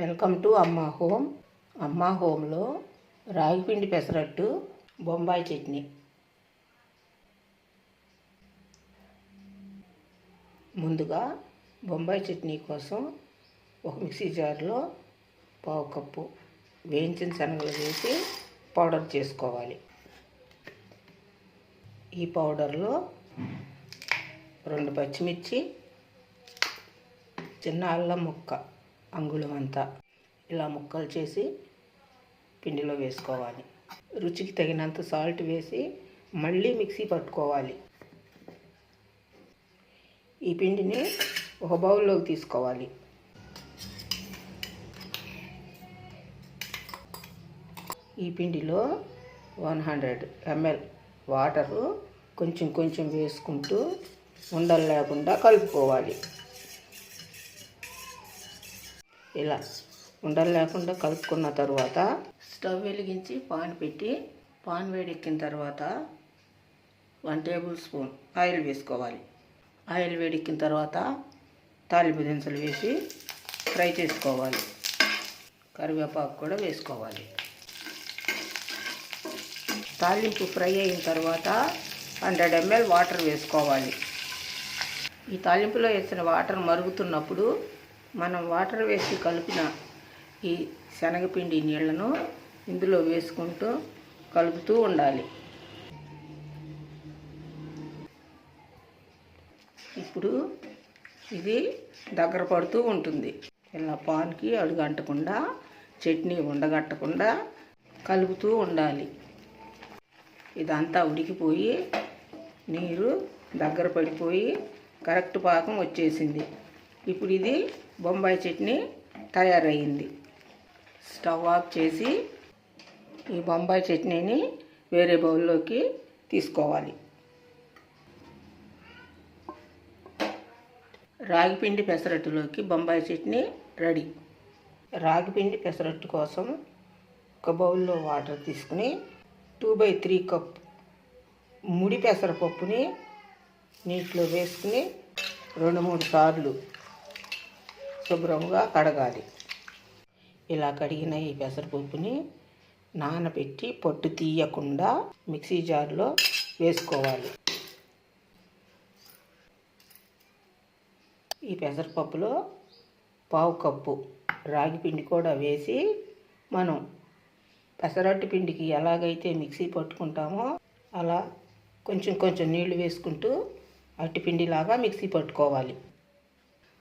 Welcome to అమ్మా home. అమ్మా హోమ్లో రాగిపిండి పెసరట్టు బొంబాయి చట్నీ. ముందుగా బొంబాయి చట్నీ కోసం ఒక మిక్సీ జార్లో పావు కప్పు వేయించిన శనగలు వేసి పౌడర్ చేసుకోవాలి. ఈ పౌడర్లో రెండు పచ్చిమిర్చి చిన్న అల్లం ముక్క అంగుళం అంతా ఇలా ముక్కలు చేసి పిండిలో వేసుకోవాలి. రుచికి తగినంత సాల్ట్ వేసి మళ్ళీ మిక్సీ పట్టుకోవాలి. ఈ పిండిని ఒక బౌల్లోకి తీసుకోవాలి. ఈ పిండిలో వన్ హండ్రెడ్ ఎంఎల్ వాటరు కొంచెం కొంచెం వేసుకుంటూ ఉండలు లేకుండా కలుపుకోవాలి. ఇలా ఉండలు లేకుండా కలుపుకున్న తర్వాత స్టవ్ వెలిగించి పాన్ పెట్టి పాన్ వేడెక్కిన తర్వాత వన్ టేబుల్ స్పూన్ ఆయిల్ వేసుకోవాలి. ఆయిల్ వేడెక్కిన తర్వాత తాలింపు దినుసులు వేసి ఫ్రై చేసుకోవాలి. కరివేపాకు కూడా వేసుకోవాలి. తాలింపు ఫ్రై అయిన తర్వాత హండ్రెడ్ ఎంఎల్ వాటర్ వేసుకోవాలి. ఈ తాలింపులో వేసిన వాటర్ మరుగుతున్నప్పుడు మనం వాటర్ వేసి కలిపిన ఈ శనగపిండి నీళ్ళను ఇందులో వేసుకుంటూ కలుపుతూ ఉండాలి. ఇప్పుడు ఇది దగ్గర పడుతూ ఉంటుంది. ఇలా పాన్కి అడుగంటకుండా చట్నీ ఉండగట్టకుండా కలుపుతూ ఉండాలి. ఇదంతా ఉడికిపోయి నీరు దగ్గర పడిపోయి కరెక్ట్ పాకం వచ్చేసింది. ఇప్పుడు ఇది బొంబాయి చట్నీ తయారయ్యింది. స్టవ్ ఆఫ్ చేసి ఈ బొంబాయి చట్నీని వేరే బౌల్లోకి తీసుకోవాలి. రాగిపిండి పెసరట్టులోకి బొంబాయి చట్నీ రెడీ. రాగిపిండి పెసరట్టు కోసం ఒక బౌల్లో వాటర్ తీసుకుని టూ బై త్రీ కప్ ముడి పెసరపప్పుని నీటిలో వేసుకుని రెండు మూడు సార్లు శుభ్రంగా కడగాలి. ఇలా కడిగిన ఈ పెసరపప్పుని నానబెట్టి పొట్టు తీయకుండా మిక్సీ జార్లో వేసుకోవాలి. ఈ పెసరపప్పులో పావు కప్పు రాగి పిండి కూడా వేసి మనం పెసరట్టు పిండికి ఎలాగైతే మిక్సీ పట్టుకుంటామో అలా కొంచెం కొంచెం నీళ్ళు వేసుకుంటూ అట్టిపిండిలాగా మిక్సీ పట్టుకోవాలి.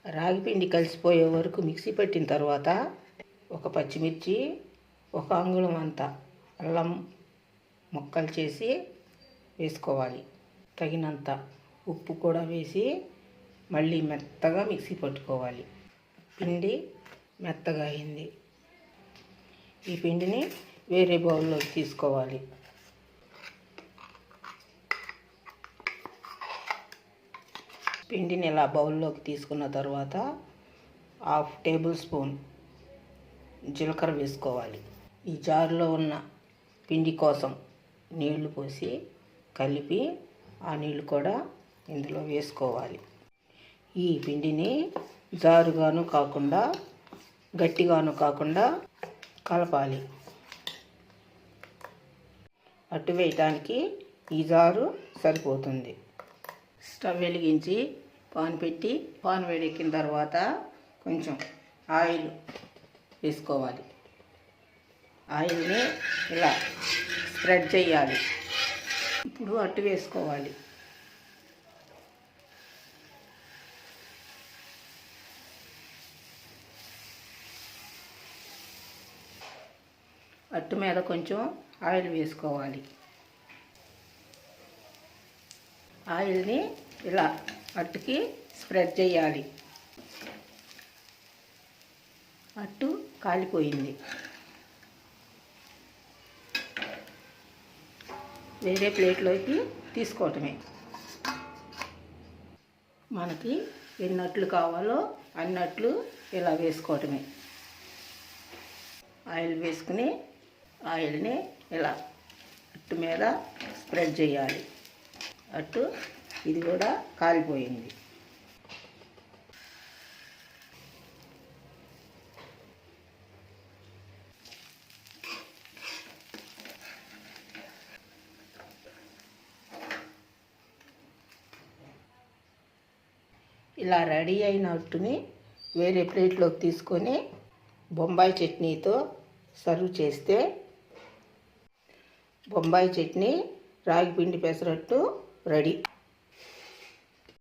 రాగిపిండి కలిసిపోయే వరకు మిక్సీ పట్టిన తర్వాత ఒక పచ్చిమిర్చి ఒక అంగుళం అంత అల్లం ముక్కలు చేసి వేసుకోవాలి. తగినంత ఉప్పు కూడా వేసి మళ్ళీ మెత్తగా మిక్సీ పట్టుకోవాలి. పిండి మెత్తగా అయింది. ఈ పిండిని వేరే బౌల్లోకి తీసుకోవాలి. పిండిని ఇలా బౌల్లోకి తీసుకున్న తర్వాత హాఫ్ టేబుల్ స్పూన్ జీలకర్ర వేసుకోవాలి. ఈ జారులో ఉన్న పిండి కోసం నీళ్ళు పోసి కలిపి ఆ నీళ్ళు కూడా ఇందులో వేసుకోవాలి. ఈ పిండిని జారుగాను కాకుండా గట్టిగాను కాకుండా కలపాలి. అటు వేయటానికి ఈ జారు సరిపోతుంది. స్టవ్ వెలిగించి పాన్ పెట్టి పాన్ వేడెక్కిన తర్వాత కొంచెం ఆయిల్ వేసుకోవాలి. ఆయిల్ని ఇలా స్ప్రెడ్ చేయాలి. ఇప్పుడు అట్టు వేసుకోవాలి. అట్టు మీద కొంచెం ఆయిల్ వేసుకోవాలి. ఆయిల్ని ఇలా అట్టుకి స్ప్రెడ్ చేయాలి. అట్టు కాలిపోయింది. వేరే ప్లేట్లోకి తీసుకోవటమే. మనకి ఎన్నట్లు కావాలో అన్నట్లు ఇలా వేసుకోవటమే. ఆయిల్ వేసుకుని ఆయిల్ని ఇలా అట్టు మీద స్ప్రెడ్ చేయాలి. అటు ఇది కూడా కాలిపోయింది ఇలా రెడీ అయిన అట్టుని వేరే ప్లేట్లోకి తీసుకొని బొంబాయి చట్నీతో సర్వ్ చేస్తే బొంబాయి చట్నీ రాగి పిండి పెసరట్టు రెడీ